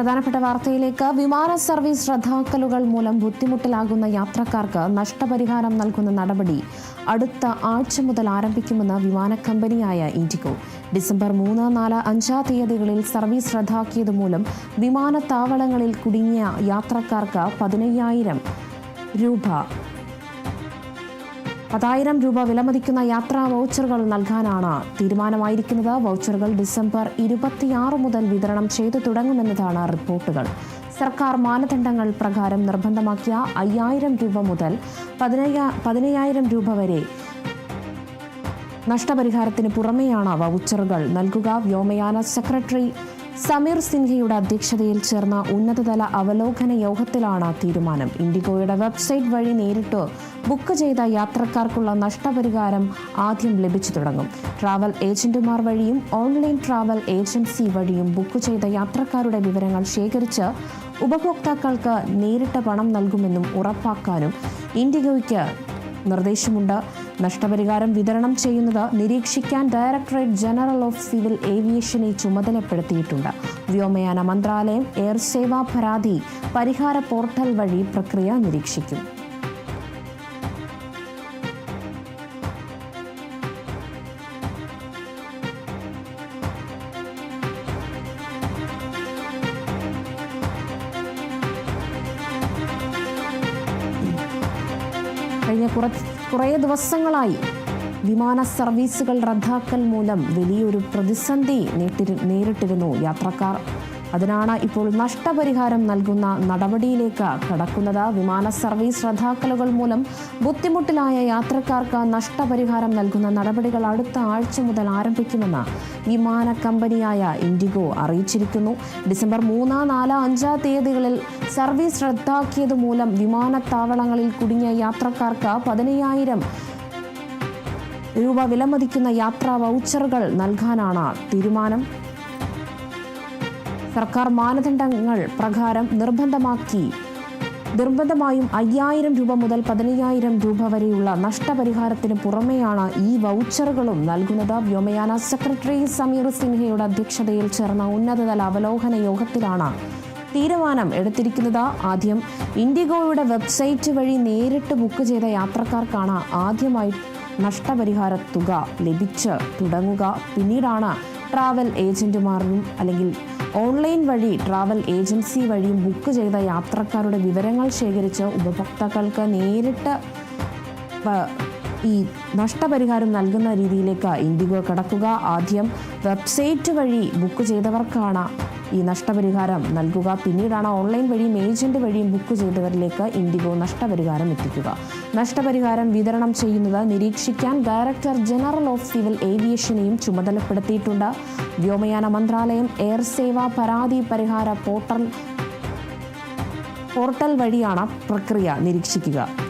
പ്രധാനപ്പെട്ട വാർത്തയിലേക്ക് വിമാന സർവീസ് റദ്ദാക്കലുകൾ മൂലം ബുദ്ധിമുട്ടിലാകുന്ന യാത്രക്കാർക്ക് നഷ്ടപരിഹാരം നൽകുന്ന നടപടി അടുത്ത ആഴ്ച മുതൽ ആരംഭിക്കുമെന്ന് വിമാന കമ്പനിയായ ഇൻഡിഗോ. ഡിസംബർ മൂന്ന് നാല് അഞ്ചാം തീയതികളിൽ സർവീസ് റദ്ദാക്കിയത് മൂലം വിമാനത്താവളങ്ങളിൽ കുടുങ്ങിയ യാത്രക്കാർക്ക് പതിനയ്യായിരം രൂപ പതായിരം രൂപ വിലമതിക്കുന്ന യാത്രാ വൗച്ചറുകൾ നൽകാനാണ് തീരുമാനമായിരിക്കുന്നത്. വൗച്ചറുകൾ ഡിസംബർ ഇരുപത്തിയാറ് മുതൽ വിതരണം ചെയ്തു തുടങ്ങുമെന്നതാണ് റിപ്പോർട്ടുകൾ. സർക്കാർ മാനദണ്ഡങ്ങൾ പ്രകാരം നിർബന്ധമാക്കിയ അയ്യായിരം രൂപ മുതൽ പതിനയ്യ പതിനയ്യായിരം രൂപ വരെ നഷ്ടപരിഹാരത്തിന് പുറമെയാണ് വൗച്ചറുകൾ നൽകുക. വ്യോമയാന സെക്രട്ടറി സമീർ സിൻഹയുടെ അധ്യക്ഷതയിൽ ചേർന്ന ഉന്നതതല അവലോകന യോഗത്തിലാണ് തീരുമാനം. ഇൻഡിഗോയുടെ വെബ്സൈറ്റ് വഴി നേരിട്ട് ബുക്ക് ചെയ്ത യാത്രക്കാർക്കുള്ള നഷ്ടപരിഹാരം ആദ്യം ലഭിച്ചു തുടങ്ങും. ട്രാവൽ ഏജന്റുമാർ വഴിയും ഓൺലൈൻ ട്രാവൽ ഏജൻസി വഴിയും ബുക്ക് ചെയ്ത യാത്രക്കാരുടെ വിവരങ്ങൾ ശേഖരിച്ച് ഉപഭോക്താക്കൾക്ക് നേരിട്ട് പണം നൽകുമെന്നും ഉറപ്പാക്കാനും ഇൻഡിഗോയ്ക്ക് നിർദ്ദേശമുണ്ട്. നഷ്ടപരിഹാരം വിതരണം ചെയ്യുന്നത് നിരീക്ഷിക്കാൻ ഡയറക്ടറേറ്റ് ജനറൽ ഓഫ് സിവിൽ ഏവിയേഷനെ ചുമതലപ്പെടുത്തിയിട്ടുണ്ട്. വ്യോമയാന മന്ത്രാലയം എയർ സേവാ പരാതി പരിഹാര പോർട്ടൽ വഴി പ്രക്രിയ നിരീക്ഷിക്കും. കഴിഞ്ഞ കുറച്ച് കുറേ ദിവസങ്ങളായി വിമാന സർവീസുകൾ റദ്ദാക്കൽ മൂലം വലിയൊരു പ്രതിസന്ധി നേരിട്ടിരുന്നു യാത്രക്കാർ. അതിനാണ് ഇപ്പോൾ നഷ്ടപരിഹാരം നൽകുന്ന നടപടിയിലേക്ക് കടക്കുന്നത്. വിമാന സർവീസ് റദ്ദാക്കലുകൾ മൂലം ബുദ്ധിമുട്ടിലായ യാത്രക്കാർക്ക് നഷ്ടപരിഹാരം നൽകുന്ന നടപടികൾ അടുത്ത ആഴ്ച മുതൽ ആരംഭിക്കുമെന്ന് വിമാന കമ്പനിയായ ഇൻഡിഗോ അറിയിച്ചിരിക്കുന്നു. ഡിസംബർ മൂന്ന് നാല് അഞ്ചാം തീയതികളിൽ സർവീസ് റദ്ദാക്കിയത് മൂലം വിമാനത്താവളങ്ങളിൽ കുടുങ്ങിയ യാത്രക്കാർക്ക് പതിനയ്യായിരം രൂപ വിലമതിക്കുന്ന യാത്രാ വൗച്ചറുകൾ നൽകാനാണ് തീരുമാനം. സർക്കാർ മാനദണ്ഡങ്ങൾ പ്രകാരം നിർബന്ധമാക്കി. നിർബന്ധമായും അയ്യായിരം രൂപ മുതൽ പതിനയ്യായിരം രൂപ വരെയുള്ള നഷ്ടപരിഹാരത്തിന് പുറമെയാണ് ഈ വൗച്ചറുകളും നൽകുന്നത്. വ്യോമയാന സെക്രട്ടറി സമീർ സിൻഹയുടെ അധ്യക്ഷതയിൽ ചേർന്ന ഉന്നതതല അവലോകന യോഗത്തിലാണ് തീരുമാനം എടുത്തിരിക്കുന്നത്. ആദ്യം ഇൻഡിഗോയുടെ വെബ്സൈറ്റ് വഴി നേരിട്ട് ബുക്ക് ചെയ്ത യാത്രക്കാർക്കാണ് ആദ്യമായി നഷ്ടപരിഹാര തുക ലഭിച്ച് തുടങ്ങുക. പിന്നീടാണ് ട്രാവൽ ഏജന്റുമാരും അല്ലെങ്കിൽ ഓൺലൈൻ വഴി ട്രാവൽ ഏജൻസി വഴിയും ബുക്ക് ചെയ്ത യാത്രക്കാരുടെ വിവരങ്ങൾ ശേഖരിച്ച് ഉപഭോക്താക്കൾക്ക് നേരിട്ട് ഈ നഷ്ടപരിഹാരം നൽകുന്ന രീതിയിലേക്ക് ഇൻഡിഗോ കടക്കുക. ആദ്യം വെബ്സൈറ്റ് വഴി ബുക്ക് ചെയ്തവർക്കാണ് ഈ നഷ്ടപരിഹാരം നൽകുക. പിന്നീടാണ് ഓൺലൈൻ വഴിയും ഏജന്റ് വഴിയും ബുക്ക് ചെയ്തവരിലേക്ക് ഇൻഡിഗോ നഷ്ടപരിഹാരം എത്തിക്കുക. നഷ്ടപരിഹാരം വിതരണം ചെയ്യുന്നത് നിരീക്ഷിക്കാൻ ഡയറക്ടർ ജനറൽ ഓഫ് സിവിൽ ഏവിയേഷനെയും ചുമതലപ്പെടുത്തിയിട്ടുണ്ട്. വ്യോമയാന മന്ത്രാലയം എയർ സേവ പരാതി പരിഹാര പോർട്ടൽ പോർട്ടൽ വഴിയാണ് പ്രക്രിയ നിരീക്ഷിക്കുക.